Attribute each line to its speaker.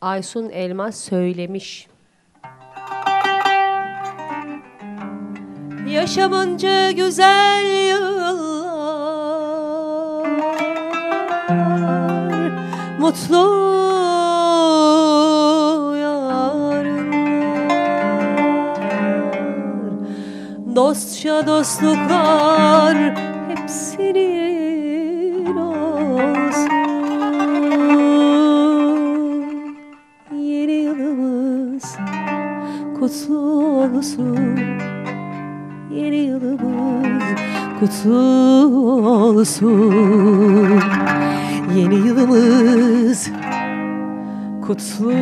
Speaker 1: Aysun Elmas söylemiş. Yaşamınca güzel yıllar Mutlu yarınlar Dostça dostluklar kutlu olsun Yeni yılımız kutlu olsun Yeni yılımız kutlu